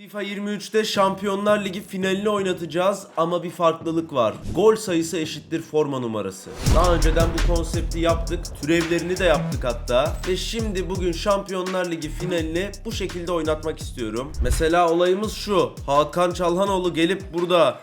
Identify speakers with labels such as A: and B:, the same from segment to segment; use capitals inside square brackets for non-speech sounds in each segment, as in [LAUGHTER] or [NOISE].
A: FIFA 23'te Şampiyonlar Ligi finalini oynatacağız ama bir farklılık var. Gol sayısı eşittir forma numarası. Daha önceden bu konsepti yaptık. Türevlerini de yaptık hatta. Ve şimdi bugün Şampiyonlar Ligi finalini bu şekilde oynatmak istiyorum. Mesela olayımız şu. Hakan Çalhanoğlu gelip burada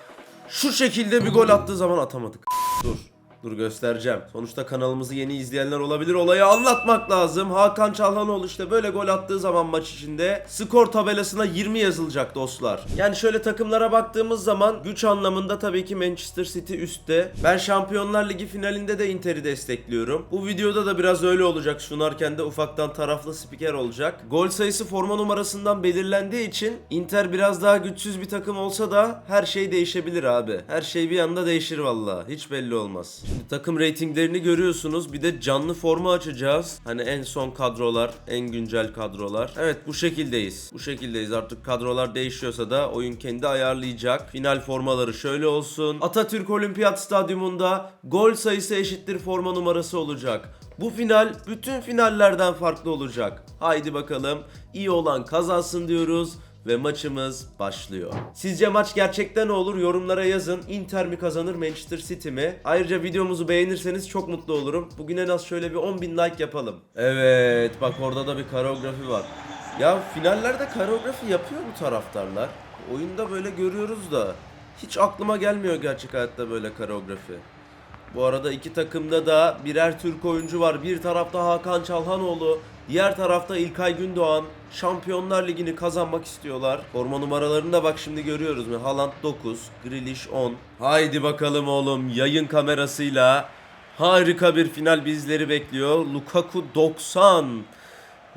A: şu şekilde bir gol attığı zaman atamadık. Dur. Dur göstereceğim. Sonuçta kanalımızı yeni izleyenler olabilir. Olayı anlatmak lazım. Hakan Çalhanoğlu işte böyle gol attığı zaman maç içinde skor tabelasına 20 yazılacak dostlar. Yani şöyle takımlara baktığımız zaman güç anlamında tabii ki Manchester City üstte. Ben Şampiyonlar Ligi finalinde de Inter'i destekliyorum. Bu videoda da biraz öyle olacak. Sunarken de ufaktan taraflı spiker olacak. Gol sayısı forma numarasından belirlendiği için Inter biraz daha güçsüz bir takım olsa da her şey değişebilir abi. Her şey bir anda değişir valla. Hiç belli olmaz. Şimdi takım reytinglerini görüyorsunuz. Bir de canlı forma açacağız. Hani en son kadrolar, en güncel kadrolar. Evet bu şekildeyiz. Bu şekildeyiz. Artık kadrolar değişiyorsa da oyun kendi ayarlayacak. Final formaları şöyle olsun. Atatürk Olimpiyat Stadyumunda gol sayısı eşittir forma numarası olacak. Bu final bütün finallerden farklı olacak. Haydi bakalım. İyi olan kazansın diyoruz ve maçımız başlıyor. Sizce maç gerçekten ne olur? Yorumlara yazın. Inter mi kazanır Manchester City mi? Ayrıca videomuzu beğenirseniz çok mutlu olurum. Bugün en az şöyle bir 10.000 like yapalım. Evet bak orada da bir koreografi var. Ya finallerde koreografi yapıyor mu taraftarlar? Oyunda böyle görüyoruz da hiç aklıma gelmiyor gerçek hayatta böyle koreografi. Bu arada iki takımda da birer Türk oyuncu var. Bir tarafta Hakan Çalhanoğlu, diğer tarafta İlkay Gündoğan. Şampiyonlar Ligi'ni kazanmak istiyorlar. Forma numaralarını da bak şimdi görüyoruz. Haaland 9, Grealish 10. Haydi bakalım oğlum yayın kamerasıyla harika bir final bizleri bekliyor. Lukaku 90.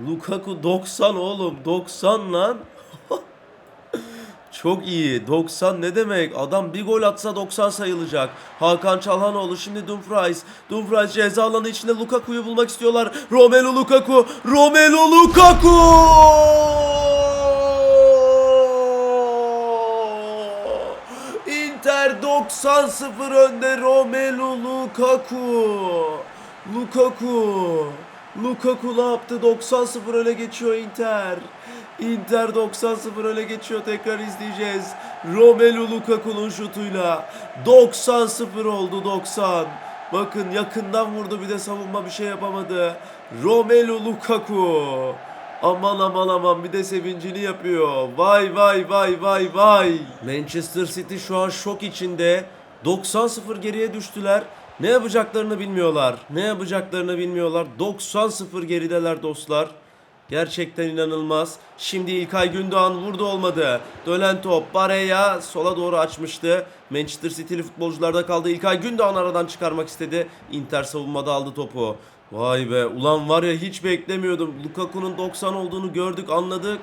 A: Lukaku 90 oğlum 90 lan. Çok iyi. 90 ne demek? Adam bir gol atsa 90 sayılacak. Hakan Çalhanoğlu şimdi Dumfries. Dumfries ceza alanı içinde Lukaku'yu bulmak istiyorlar. Romelu Lukaku. Romelu Lukaku! Inter 90-0 önde Romelu Lukaku. Lukaku. Lukaku ne yaptı? 90-0 öne geçiyor Inter. Inter 90-0 öne geçiyor. Tekrar izleyeceğiz. Romelu Lukaku'nun şutuyla 90-0 oldu 90. Bakın yakından vurdu bir de savunma bir şey yapamadı. Romelu Lukaku. Aman aman aman bir de sevincini yapıyor. Vay vay vay vay vay. Manchester City şu an şok içinde. 90-0 geriye düştüler. Ne yapacaklarını bilmiyorlar. Ne yapacaklarını bilmiyorlar. 90-0 gerideler dostlar. Gerçekten inanılmaz. Şimdi İlkay Gündoğan vurdu olmadı. Dönen top Bareya sola doğru açmıştı. Manchester City'li futbolcularda kaldı. İlkay Gündoğan aradan çıkarmak istedi. Inter savunmada aldı topu. Vay be ulan var ya hiç beklemiyordum. Lukaku'nun 90 olduğunu gördük anladık.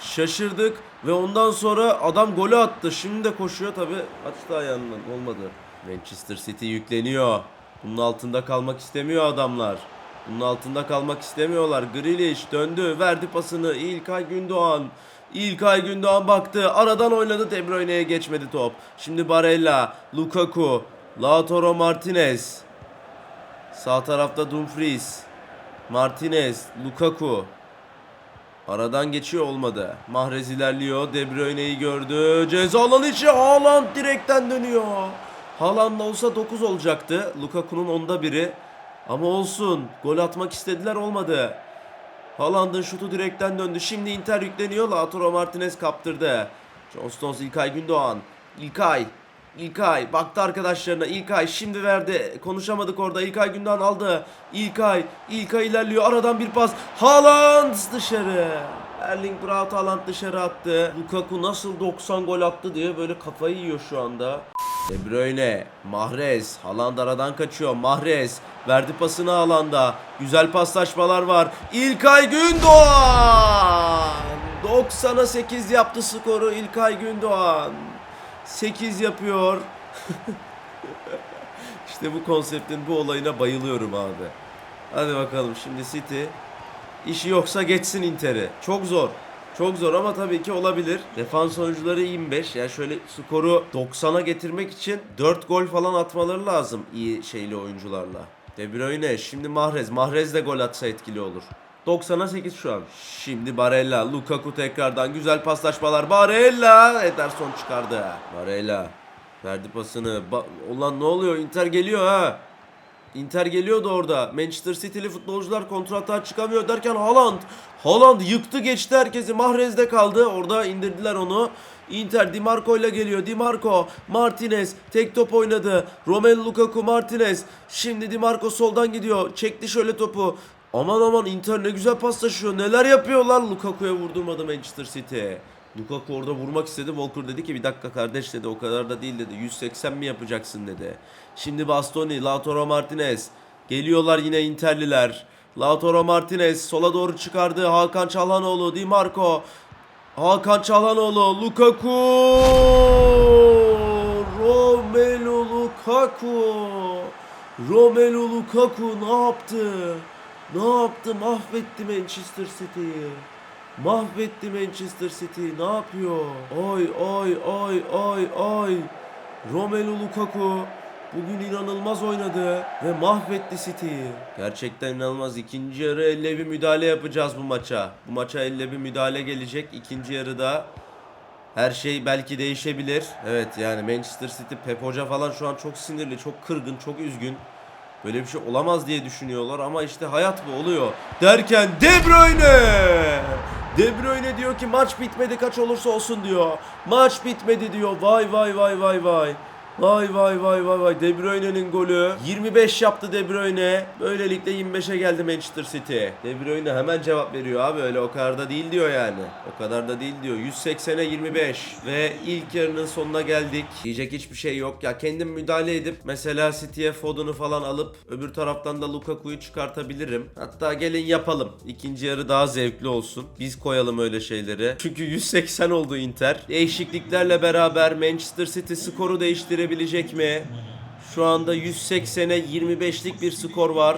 A: Şaşırdık ve ondan sonra adam golü attı. Şimdi de koşuyor tabi. Açtı ayağından olmadı. Manchester City yükleniyor. Bunun altında kalmak istemiyor adamlar. Bunun altında kalmak istemiyorlar. Grealish döndü, verdi pasını. İlkay Gündoğan. İlkay Gündoğan baktı. Aradan oynadı. De Bruyne'ye geçmedi top. Şimdi Barella, Lukaku, Lautaro Martinez. Sağ tarafta Dumfries. Martinez, Lukaku. Aradan geçiyor olmadı. Mahrez ilerliyor. De Bruyne'yi gördü. Ceza alanı içi Haaland direkten dönüyor. Haaland olsa 9 olacaktı. Lukaku'nun onda biri. Ama olsun. Gol atmak istediler olmadı. Haaland'ın şutu direkten döndü. Şimdi Inter yükleniyor. Lautaro Martinez kaptırdı. John Stones İlkay Gündoğan. İlkay. İlkay baktı arkadaşlarına. İlkay şimdi verdi. Konuşamadık orada. İlkay Gündoğan aldı. İlkay. İlkay ilerliyor. Aradan bir pas. Haaland dışarı. Erling Braut Haaland dışarı attı. Lukaku nasıl 90 gol attı diye böyle kafayı yiyor şu anda. De Bruyne, Mahrez, Haaland aradan kaçıyor. Mahrez verdi pasını Haaland'a. Güzel paslaşmalar var. İlkay Gündoğan! 90'a 8 yaptı skoru İlkay Gündoğan. 8 yapıyor. [LAUGHS] işte bu konseptin bu olayına bayılıyorum abi. Hadi bakalım şimdi City. İşi yoksa geçsin Inter'i. Çok zor. Çok zor ama tabii ki olabilir. Defans oyuncuları 25. Yani şöyle skoru 90'a getirmek için 4 gol falan atmaları lazım iyi şeyli oyuncularla. De Bruyne şimdi Mahrez. Mahrez de gol atsa etkili olur. 90'a 8 şu an. Şimdi Barella, Lukaku tekrardan güzel paslaşmalar. Barella, Ederson çıkardı. Barella verdi pasını. Ba- Ulan ne oluyor? Inter geliyor ha. Inter geliyordu orada. Manchester City'li futbolcular kontrata çıkamıyor derken Haaland. Haaland yıktı geçti herkesi. Mahrez'de kaldı. Orada indirdiler onu. Inter Di Marco ile geliyor. Di Marco, Martinez tek top oynadı. Romelu Lukaku, Martinez. Şimdi Di Marco soldan gidiyor. Çekti şöyle topu. Aman aman Inter ne güzel paslaşıyor. Neler yapıyorlar? Lukaku'ya vurdurmadı Manchester City. Lukaku orada vurmak istedi. Walker dedi ki bir dakika kardeş dedi o kadar da değil dedi. 180 mi yapacaksın dedi. Şimdi Bastoni, Lautaro Martinez. Geliyorlar yine Interliler. Lautaro Martinez sola doğru çıkardı. Hakan Çalhanoğlu, Di Marco. Hakan Çalhanoğlu, Lukaku. Romelu Lukaku. Romelu Lukaku ne yaptı? Ne yaptı? Mahvetti Manchester City'yi. Mahvetti Manchester City. Ne yapıyor? Oy oy oy oy oy. Romelu Lukaku bugün inanılmaz oynadı ve mahvetti City'yi. Gerçekten inanılmaz. İkinci yarı elle bir müdahale yapacağız bu maça. Bu maça elle bir müdahale gelecek. İkinci yarıda her şey belki değişebilir. Evet yani Manchester City Pep Hoca falan şu an çok sinirli, çok kırgın, çok üzgün. Böyle bir şey olamaz diye düşünüyorlar ama işte hayat bu oluyor. Derken De Bruyne! De Bruyne diyor ki maç bitmedi kaç olursa olsun diyor. Maç bitmedi diyor. Vay vay vay vay vay. Vay vay vay vay vay. De Bruyne'nin golü. 25 yaptı De Bruyne. Böylelikle 25'e geldi Manchester City. De Bruyne hemen cevap veriyor abi öyle o kadar da değil diyor yani. O kadar da değil diyor. 180'e 25 ve ilk yarının sonuna geldik. Diyecek hiçbir şey yok. Ya kendim müdahale edip mesela City'ye Foden'u falan alıp öbür taraftan da Lukaku'yu çıkartabilirim. Hatta gelin yapalım. İkinci yarı daha zevkli olsun. Biz koyalım öyle şeyleri. Çünkü 180 oldu Inter. Değişikliklerle beraber Manchester City skoru değiştirebilecek mi? Şu anda 180'e 25'lik bir skor var.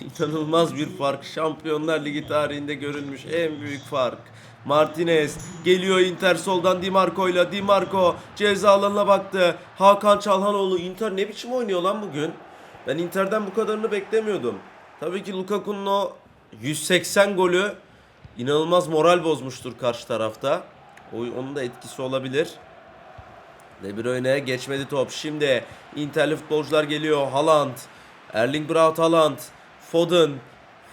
A: [LAUGHS] İnanılmaz bir fark. Şampiyonlar Ligi tarihinde görülmüş en büyük fark. Martinez geliyor Inter soldan Di Marco ile Di Marco ceza alanına baktı. Hakan Çalhanoğlu Inter ne biçim oynuyor lan bugün? Ben Inter'den bu kadarını beklemiyordum. Tabii ki Lukaku'nun o 180 golü inanılmaz moral bozmuştur karşı tarafta. O, onun da etkisi olabilir. De Bruyne geçmedi top. Şimdi Interli futbolcular geliyor. Haaland, Erling Braut Haaland, Foden,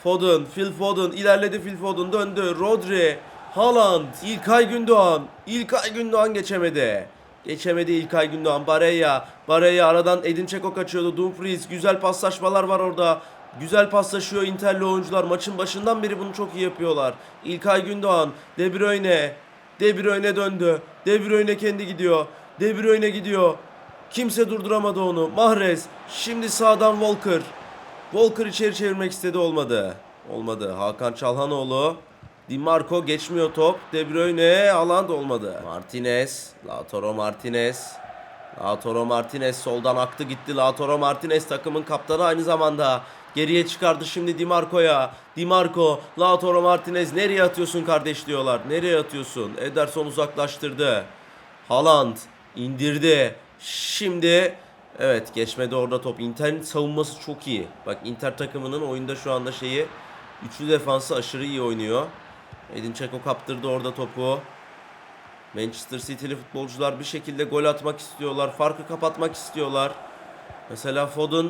A: Foden, Phil Foden ilerledi Phil Foden döndü. Rodri, Haaland, İlkay Gündoğan. İlkay Gündoğan geçemedi. Geçemedi İlkay Gündoğan. Barella, Barella aradan Edin Dzeko kaçıyordu. Dumfries güzel paslaşmalar var orada. Güzel paslaşıyor Interli oyuncular. Maçın başından beri bunu çok iyi yapıyorlar. İlkay Gündoğan, De Bruyne, De Bruyne döndü. De Bruyne kendi gidiyor. De Bruyne gidiyor. Kimse durduramadı onu. Mahrez. Şimdi sağdan Walker. Walker içeri çevirmek istedi olmadı. Olmadı. Hakan Çalhanoğlu. Di Marco geçmiyor top. De Bruyne alan da olmadı. Martinez. Lautaro Martinez. Lautaro Martinez soldan aktı gitti. Lautaro Martinez takımın kaptanı aynı zamanda. Geriye çıkardı şimdi Di Marco'ya. Di Marco, Lautaro Martinez nereye atıyorsun kardeş diyorlar. Nereye atıyorsun? Ederson uzaklaştırdı. Haaland indirdi. Şimdi evet geçmedi orada top. Inter'in savunması çok iyi. Bak Inter takımının oyunda şu anda şeyi üçlü defansı aşırı iyi oynuyor. Edin Dzeko kaptırdı orada topu. Manchester City'li futbolcular bir şekilde gol atmak istiyorlar. Farkı kapatmak istiyorlar. Mesela Foden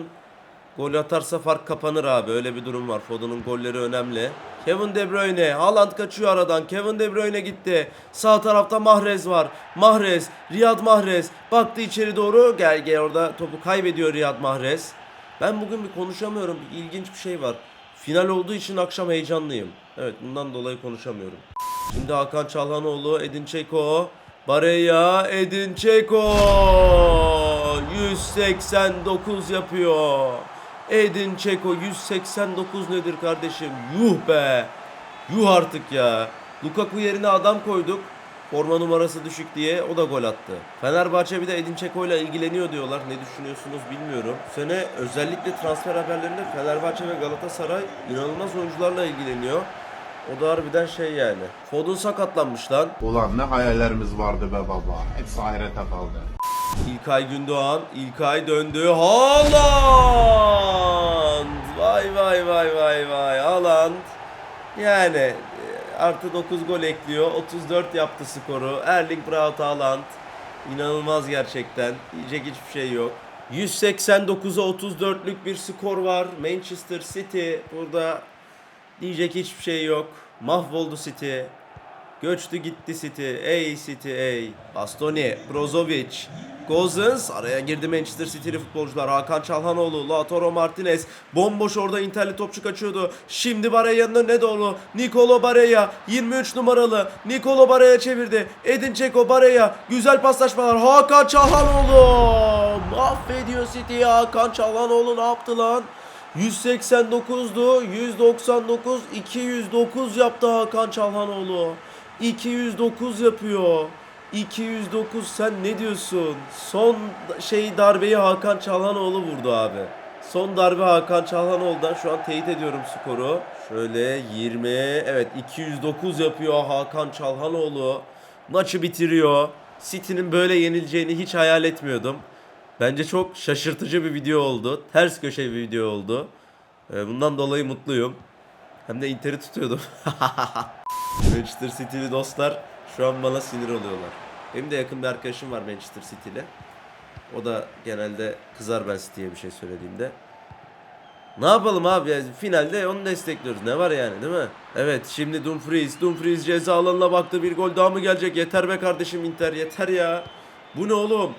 A: gol atarsa fark kapanır abi. Öyle bir durum var. Foden'ın golleri önemli. Kevin De Bruyne. Haaland kaçıyor aradan. Kevin De Bruyne gitti. Sağ tarafta Mahrez var. Mahrez. Riyad Mahrez. Baktı içeri doğru. Gel gel orada topu kaybediyor Riyad Mahrez. Ben bugün bir konuşamıyorum. Bir ilginç bir şey var. Final olduğu için akşam heyecanlıyım. Evet bundan dolayı konuşamıyorum. Şimdi Hakan Çalhanoğlu, Edin Dzeko, Barella, Edin Dzeko 189 yapıyor. Edin Dzeko 189 nedir kardeşim? Yuh be. Yuh artık ya. Lukaku yerine adam koyduk. Forma numarası düşük diye o da gol attı. Fenerbahçe bir de Edin Dzeko ile ilgileniyor diyorlar. Ne düşünüyorsunuz bilmiyorum. Bu sene özellikle transfer haberlerinde Fenerbahçe ve Galatasaray inanılmaz oyuncularla ilgileniyor. O da harbiden şey yani. Foden sakatlanmış lan.
B: Ulan ne hayallerimiz vardı be baba. Hepsi ahirete kaldı.
A: İlkay Gündoğan. İlkay döndü. Haaland! Vay vay vay vay vay. Haaland. Yani e, artı 9 gol ekliyor. 34 yaptı skoru. Erling Braut Haaland. İnanılmaz gerçekten. Diyecek hiçbir şey yok. 189'a 34'lük bir skor var. Manchester City burada diyecek hiçbir şey yok. Mahvoldu City. Göçtü gitti City. Ey City ey. Bastoni, Brozovic, Gozens. Araya girdi Manchester City'li futbolcular. Hakan Çalhanoğlu, Lautaro Martinez. Bomboş orada Interli topçu kaçıyordu. Şimdi Barella'nın önüne doğru. Nicolo Barella 23 numaralı. Nicolo Barella çevirdi. Edin Dzeko Barella. Güzel paslaşmalar. Hakan Çalhanoğlu. Mahvediyor City'yi Hakan Çalhanoğlu ne yaptı lan? 189'du. 199 209 yaptı Hakan Çalhanoğlu. 209 yapıyor. 209 sen ne diyorsun? Son şey darbeyi Hakan Çalhanoğlu vurdu abi. Son darbe Hakan Çalhanoğlu'dan şu an teyit ediyorum skoru. Şöyle 20 evet 209 yapıyor Hakan Çalhanoğlu. Maçı bitiriyor. City'nin böyle yenileceğini hiç hayal etmiyordum. Bence çok şaşırtıcı bir video oldu. Ters köşe bir video oldu. Ee, Bundan dolayı mutluyum. Hem de Inter'i tutuyordum. [LAUGHS] Manchester City'li dostlar şu an bana sinir oluyorlar. Benim de yakın bir arkadaşım var Manchester City'li. O da genelde kızar ben City'ye bir şey söylediğimde. Ne yapalım abi yani finalde onu destekliyoruz. Ne var yani değil mi? Evet şimdi Dumfries. Dumfries ceza alanına baktı. Bir gol daha mı gelecek? Yeter be kardeşim Inter yeter ya. Bu ne oğlum?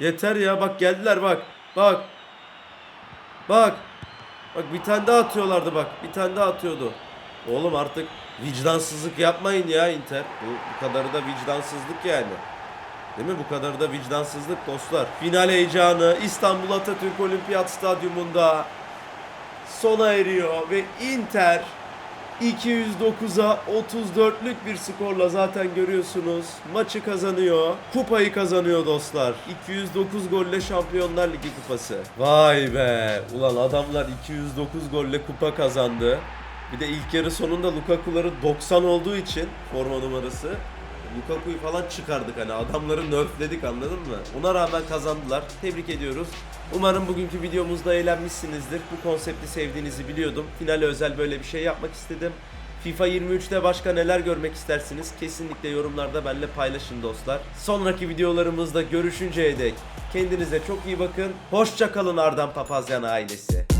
A: Yeter ya bak geldiler bak. Bak. Bak. Bak bir tane daha atıyorlardı bak. Bir tane daha atıyordu. Oğlum artık vicdansızlık yapmayın ya Inter. Bu, bu kadarı da vicdansızlık yani. Değil mi? Bu kadar da vicdansızlık dostlar. Final heyecanı İstanbul Atatürk Olimpiyat Stadyumunda sona eriyor ve Inter 209'a 34'lük bir skorla zaten görüyorsunuz. Maçı kazanıyor. Kupayı kazanıyor dostlar. 209 golle Şampiyonlar Ligi kupası. Vay be. Ulan adamlar 209 golle kupa kazandı. Bir de ilk yarı sonunda Lukaku'ları 90 olduğu için forma numarası Lukaku'yu falan çıkardık hani adamları nerfledik anladın mı? Ona rağmen kazandılar. Tebrik ediyoruz. Umarım bugünkü videomuzda eğlenmişsinizdir. Bu konsepti sevdiğinizi biliyordum. Finale özel böyle bir şey yapmak istedim. FIFA 23'te başka neler görmek istersiniz? Kesinlikle yorumlarda benimle paylaşın dostlar. Sonraki videolarımızda görüşünceye dek kendinize çok iyi bakın. Hoşça kalın Ardan Papazyan ailesi.